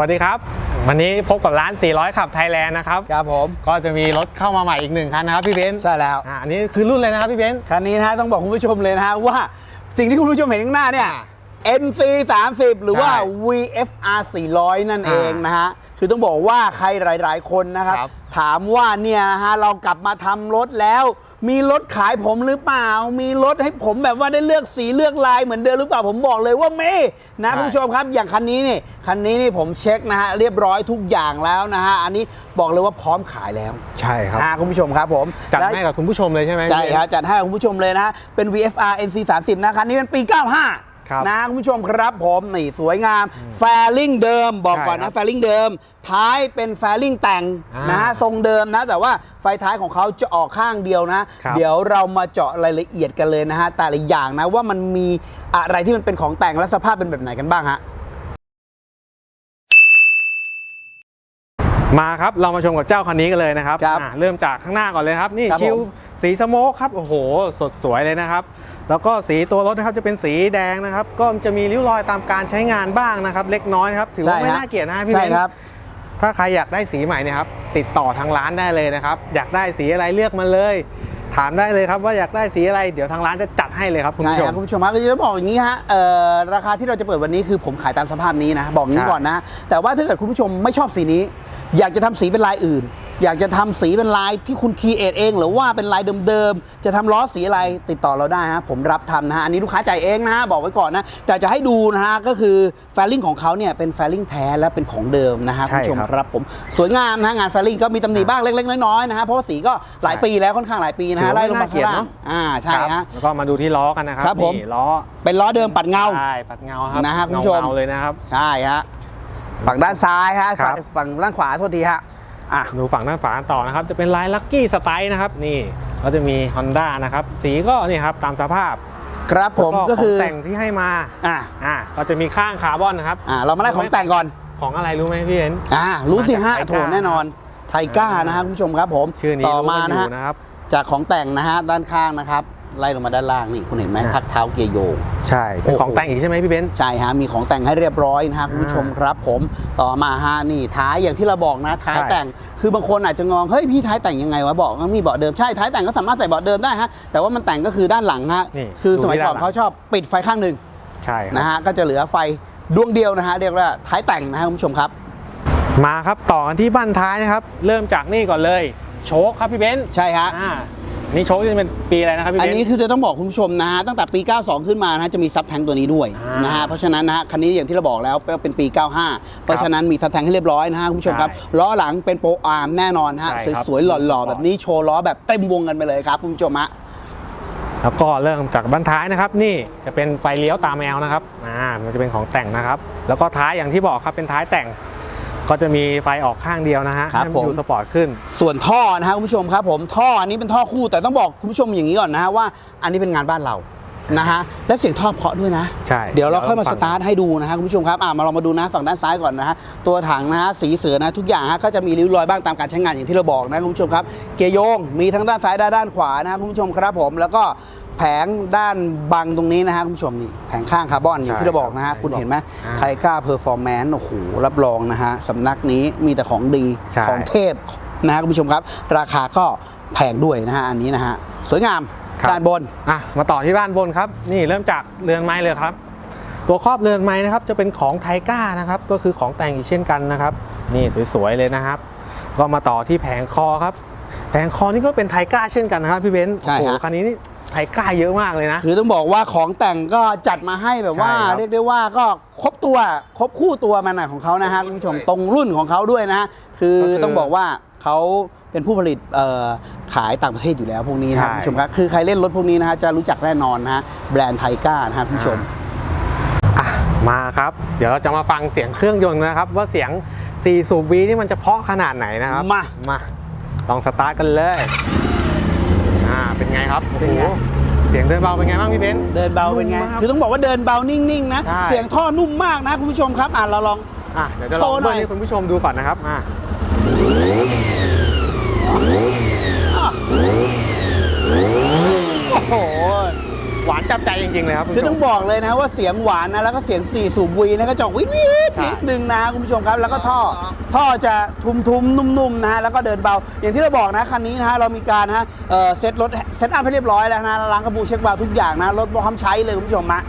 วัสดีครับ วันนี้พบกับร้าน 400 ขับไทยแลนด์นะครับครับผมก็จะมีรถเข้ามาใหม่อีกหนึ่งคันนะครับพี่เบนซ์ใช่แล้วอ่าอันนี้คือรุ่นเลยนะครับพี่เบนซ์คันนี้นะฮะต้องบอกคุณผู้ชมเลยนะฮะว่าสิ่งที่คุณผู้ชมเห็นข้างหน้าเนี่ยอ่า MC 30 หรือว่าใช่ VFR 400 นั่นเองอ่านนะฮะ คือต้องบอกว่าใครหลาย ๆ คนนะครับ ครับถามว่าเนี่ยนะฮะเรากลับมาทำรถแล้ว มีรถขายผมหรือเปล่า มีรถให้ผมแบบว่าได้เลือกสีเลือกลายเหมือนเดิมหรือเปล่าผมบอกเลยว่าไม่นะคุณผู้ชมครับอย่างคันนี้นี่คันนี้นี่ผมเช็คนะฮะเรียบร้อยทุกอย่างแล้วนะฮะอันนี้บอกเลยว่าพร้อมขายแล้วใช่ครับ อ่าคุณผู้ชมครับผมจัดและ ให้กับคุณผู้ชมเลยใช่ไหมใช่พี่เบนซ์ครับจัดให้คุณผู้ชมเลยนะเป็น VFR NC 30นะครับนี่เป็นปี 95 ครับนะคุณผู้ชมครับผมนี่สวยงาม แฟลิงเดิมบอกก่อนใช่ครันะบแฟลิงเดิม ท้ายเป็นแฟลิงแต่งอ่านนะฮะทรงเดิมนะ แต่ว่าไฟท้ายของเขาจะออกข้างเดียวนะครับเดี๋ยวเรามาเจาะรายละเอียดกันเลยนะฮะแต่ละอย่างนะว่ามันมีอะไรที่มันเป็นของแต่งและสภาพเป็นแบบไหนกันบ้างฮะ มาครับ เรามาชมกับเจ้าคันนี้กันเลยนะครับครับอ่าเริ่มจากข้างหน้าก่อนเลยครับ นี่ครับคิวผมสีสโมกครับ โอ้โห สดสวยเลยนะครับ แล้วก็สีตัวรถนะครับจะเป็นสีแดงนะครับ ก็จะมีริ้วรอยตามการใช้งานบ้างนะครับ เล็กน้อยนะครับ ถือว่าใช่ไม่ฮะน่าเกลียดนะพี่ใช่เบนซ์ครับถ้าใครอยากได้สีใหม่เนี่ยครับติดต่อทางร้านได้เลยนะครับ อยากได้สีอะไรเลือกมาเลย ถามได้เลยครับว่าอยากได้สีอะไรเดี๋ยวทางร้านจะจัดให้เลยครับคุณใช่ผู้ชครับม คุณผู้ชมครับก็จะบอกอย่างนี้ฮะเอ่อราคาที่เราจะเปิดวันนี้คือผมขายตามสภาพนี้นะ บอกงี้ใช่ ก่อนนะ แต่ว่าถ้าเกิดคุณผู้ชมไม่ชอบสีนี้ อยากจะทำสีเป็นลายอื่น อยากจะทำสีเป็นลายที่คุณคีเอทเอง หรือว่าเป็นลายเดิมๆ จะทำล้อสีอะไรติดต่อเราได้ฮะผมรับทำนะฮะ อันนี้ลูกค้าจ่ายเองนะฮะ บอกไว้ก่อนนะ แต่จะให้ดูนะฮะ ก็คือแฟลลิ่งของเขาเนี่ยเป็นแฟลลิ่งแท้และเป็นของเดิมนะฮะคุณผู้ชมใช่ครับครับผมสวยงามนะฮะงานแฟลลิ่งก็มีตำหนิบ้างเล็กๆน้อยๆนะฮะเพราะว่าสีก็หลายปีแล้วค่อนข้างหลายปีนะถืฮะอว่าไล่ลงไม่มาน่าเกลีข้ายงดล่างเนอะอ่าใช่ครับฮะแล้วก็มาดูที่ล้อกันนะครับครับผมนี่ล้อเป็นล้อเดิมปัดเงาใช่ปัดเงาครับนะฮะคุณผู้ชมเงาๆเลยนะครับใช่ฮะฝั่งด้านซ้ายฮะครับฝั่งด้านขวาโทษทีฮะ อะดูฝั่งด้านฝาต่อนะครับ จะเป็นลายลั c กี้สไตล์นะครับ นี่ก็จะมี Honda นะครับ สีก็นี่ครับตามสภาพครับผมแล้วก็คือของแต่งที่ให้มาอะอ่าก็จะมีข้างคาร์บอนนะครับอะเรามาได้ของแต่งก่อนของอะไรรู้ไหมพี่เห็นอะรู้สิฮะมาจากโถไทก้าแน่นอนไทก้านะฮะคุณผู้ชมครับผมชื่อนี้ต่อรู้มากันนะอฮะยู่นะครับจากของแต่งนะฮะด้านข้างนะครับ ไล่ลงมาด้านล่างนี่คุณเห็นไหมอะพักเท้าเกียร์โยง ใช่เป็นโอ้โหของแต่งอีกใช่ไหมพี่เบนซ์ใช่ฮะมีของแต่งให้เรียบร้อยนะฮะคุณผู้ชมครับ ผมต่อมาฮะนี่ท้ายอย่างที่เราบอกนะท้ายใช่แต่ง คือบางคนอาจจะงงเฮ้ยพี่ท้ายแต่งยังไงวะบอกว่ามีเบาะเดิมใช่ท้ายแต่งก็สามารถใส่เบาะเดิมได้ฮะแต่ว่ามันแต่งก็คือด้านหลังฮะนี่คือดูสมัยที่ก่อนด้านหลังเขาชอบปิดไฟข้างหนึ่งใช่ครับนะฮะก็จะเหลือไฟดวงเดียวนะฮะเรียกว่าท้ายแต่งนะฮะคุณผู้ชมครับ มาครับต่อกันที่บั้นท้ายนะครับ เริ่มจากนี่ก่อนเลย โชคครับพี่เบนซ์ใช่ฮะอ่า นี่โชคจะเป็นปีอะไรนะครับพี่อัเบนนนี้ซ์คือจะต้องบอกคุณผู้ชมนะฮะตั้งแต่ปี 92 ขึ้นมานะฮะจะมีซับแทงตัวนี้ด้วยอ่านนะฮะเพราะฉะนั้นนะฮะคันนี้อย่างที่เราบอกแล้วว่าเป็นปี 95 เพราะฉะนั้นมีซับแทงให้เรียบร้อยนะฮะคุณผู้ชมครับใช่ล้อหลังเป็นโปรอาร์มแน่นอนฮะใช่ครับ สวยๆหล่อๆแบบนี้โชว์ล้อแบบเต็มวงกันไปเลยครับคุณผู้ชมฮะ แล้วก็เริ่มจากบั้นท้ายนะครับ นี่จะเป็นไฟเลี้ยวตามแมวนะครับอ่ามันจะเป็นของแต่งนะครับ แล้วก็ท้ายอย่างที่บอกครับเป็นท้ายแต่ง ก็จะมีไฟออกข้างเดียวนะฮะครับให้ผมนดูสปอร์ตขึ้น ส่วนท่อนะฮะคุณผู้ชมครับผมท่ออันนี้เป็นท่อคู่แต่ต้องบอกคุณผู้ชมอย่างนี้ก่อนนะฮะว่าอันนี้เป็นงานบ้านเรานะฮะและเสียงท่อเพราะด้วยนะ ใช่เดี๋ยวเราค่อยมาฟัสงตาร์ทให้ดูนะฮะคุณผู้ชมครับอ่ามาลองมาดูนะฝั่งด้านซ้ายก่อนนะฮะตัวถังนะฮะสีเสือนะทุกอย่างฮะก็จะมีริ้วรอยบ้างตามการใช้งานอย่างที่เราบอกนะคุณผู้ชมครับเกียร์โยงมีทั้งด้านซ้ายและด้านขวานะฮะคุณผู้ชมครับผมแล้วก็ แผงด้านบังตรงนี้นะฮะคุณผู้ชมนี่แผงข้างคาร์บอนอย่างที่เราบอกนะฮะคุณเห็นไหมอ่าไทก้าเพอร์ฟอร์แมนซ์โอ้โหรับรองนะฮะสำนักนี้มีแต่ของดีใช่ของเทพนะฮะคุณผู้ชมครับ ราคาก็แพงด้วยนะฮะอันนี้นะฮะสวยงามครับด้านบนอะมาต่อที่บ้านบนครับ นี่เริ่มจากเรือนไม้เลยครับ ตัวครอบเรือนไม้นะครับจะเป็นของไทก้านะครับก็คือของแต่งอีกเช่นกันนะครับ นี่สวยๆเลยนะครับ ก็มาต่อที่แผงคอครับ แผงคอนี่ก็เป็นไทก้าเช่นกันนะครับพี่เบนซ์ใช่โอ้โหฮะคันนี้นี่ ไทก้าเยอะมากเลยนะ คือต้องบอกว่าของแต่งก็จัดมาให้แบบว่า ใช่ครับเรียกได้ว่าก็ครบตัวครบคู่ตัวมันนะของเขานะฮะคุณผู้ชมตรงรุ่นของเขาด้วยนะฮะคือก็คือต้องบอกว่าเขาเป็นผู้ผลิตเอ่อขายต่างประเทศอยู่แล้วพวกนี้นะฮะใช่ คุณผู้ชมครับคือใครเล่นรถพวกนี้นะฮะจะรู้จักแน่นอนนะฮะแบรนด์ไทก้านะฮะคุณผู้ชม อะมาครับ เดี๋ยวเราจะมาฟังเสียงเครื่องยนต์นะครับ ว่าเสียง 4 สูบวีนี่มันจะเพราะขนาดไหนนะครับมา มาลองสตาร์ทกันเลยอ่า เป็นไงครับเป็นไงโอ้โหเสียงเดินเบาเป็นไงบ้างพี่เบนซ์ เดินเบาเป็นไง นุ่มมากคือต้องบอกว่าเดินเบานิ่งๆนะ ใช่ เสียงท่อนุ่มมากนะคุณผู้ชมครับ อะเราลอง อะเดี๋ยวจะลองโชว์หน่เบิ้อยลให้คุณผู้ชมดูก่อนนะครับอะ โอ้โห หวาน จับใจจริงๆเลยครับคุณคือผู้ชต้อม งบอกเลยนะว่าเสียงหวานนะแล้วก็เสียงสี่สูบวีนะก็จะวิดวิดใช่นิดนึงนะคุณผู้ชมครับ แล้วก็ท่อท่อจะทุ้มๆนุ่มๆนะฮะแล้วก็เดินเบา อย่างที่เราบอกนะคันนี้นะฮะเรามีการนะฮะเอ่อเซ็ตรถเซ็ตอัพให้เรียบร้อยแล้วนะล้างกระบูเช็ควาล์วทุกอย่างนะรถพร้อมใช้เลยคุณผู้ชมมะ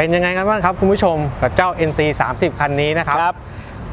เป็นยังไงกันบ้างครับคุณผู้ชมกับเจ้า NC 30 คันนี้นะครับ ครับ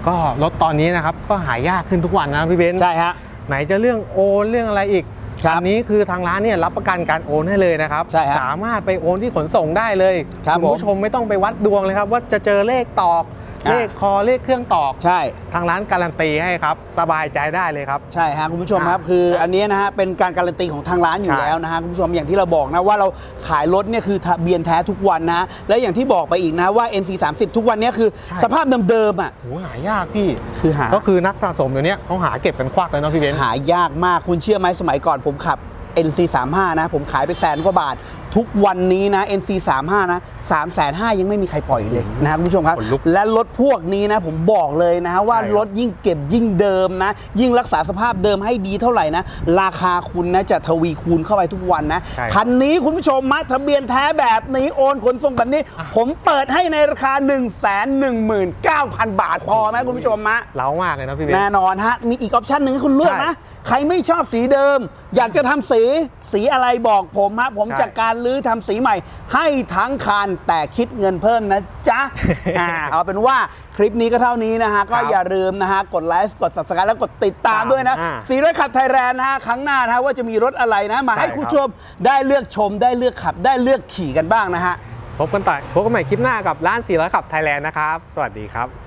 ก็รถตอนนี้นะครับก็หายากขึ้นทุกวันนะพี่เบนซ์ใช่ฮะ ไหนจะเรื่องโอนเรื่องอะไรอีกครับอันนี้คือทางร้านเนี่ยรับประกันการโอนให้เลยนะครับ ใช่ฮะสามารถไปโอนที่ขนส่งได้เลยครับณผู้ชมไม่ต้องไปวัดดวงเลยครับว่าจะเจอเลขตอกอะ เลขคอเลขเครื่องตอกใช่ ทางร้านการันตีให้ครับ สบายใจได้เลยครับ ใช่ฮะคุณผู้ชมครับคืออันนี้นะฮะเป็นการการันตีของทางร้านอยู่ใช่แล้วนะฮะคุณผู้ชมอย่างที่เราบอกนะว่าเราขายรถเนี่ยคือทะเบียนแท้ทุกวันนะและอย่างที่บอกไปอีกนะว่า NC 30ทุกวันเนี้คือสภาพเดิมๆอะโหหายากพี่คือหาก็คือนักสะสมเดี๋ยวนี้เขาหาเก็บกันควักเลยเนาะพี่เบนซ์หายากมากคุณเชื่อไหมสมัยก่อนผมขับ NC 35 นะผมขายไปแสนกว่าบาท ทุกวันนี้นะ NC 35นะ3แสนห้ายังไม่มีใครปล่อยเลยนะคุณผู้ชมครับ ขนลุกและรถพวกนี้นะผมบอกเลยนะว่าใช่ครับ รถยิ่งเก็บยิ่งเดิมนะ ยิ่งรักษาสภาพเดิมให้ดีเท่าไหร่นะ ราคาคุณนะจะทวีคูณเข้าไปทุกวันนะ ใช่ครับ คันนี้คุณผู้ชมมาทะเบียนแท้แบบนี้โอนขนส่งแบบนี้ ผมเปิดให้ในราคา 1 1 9 0 0 0 บาทพอไหมคุณผู้ชมมะ เล้ามากเลยนะพี่เบนซ์แน่นอนฮะ มีอีกออปชันหนึ่งให้คุณเลือกใช่นะ ใครไม่ชอบสีเดิม อยากจะทำสี สีอะไรบอกผมฮะ ผมใช่ จัดการรื้อทำสีใหม่ ให้ทั้งคันแต่คิดเงินเพิ่มนะจ๊ะ อ่าเอาเป็นว่าคลิปนี้ก็เท่านี้นะฮะ ก็อย่าลืมนะฮะ กดไลค์กด subscribe แล้วกดติดตามด้วยนะอ่าสีรถขับไทยแลนด์นะฮะ ครั้งหน้านะฮะว่าจะมีรถอะไรนะ มาให้ใช่คุณครับผู้ชมได้เลือกชมได้เลือกขับได้เลือกขี่กันบ้างนะฮะ พบกันต่อพบกันใหม่คลิปหน้ากับร้านสีร้อยขับไทยแลนด์นะครับ สวัสดีครับ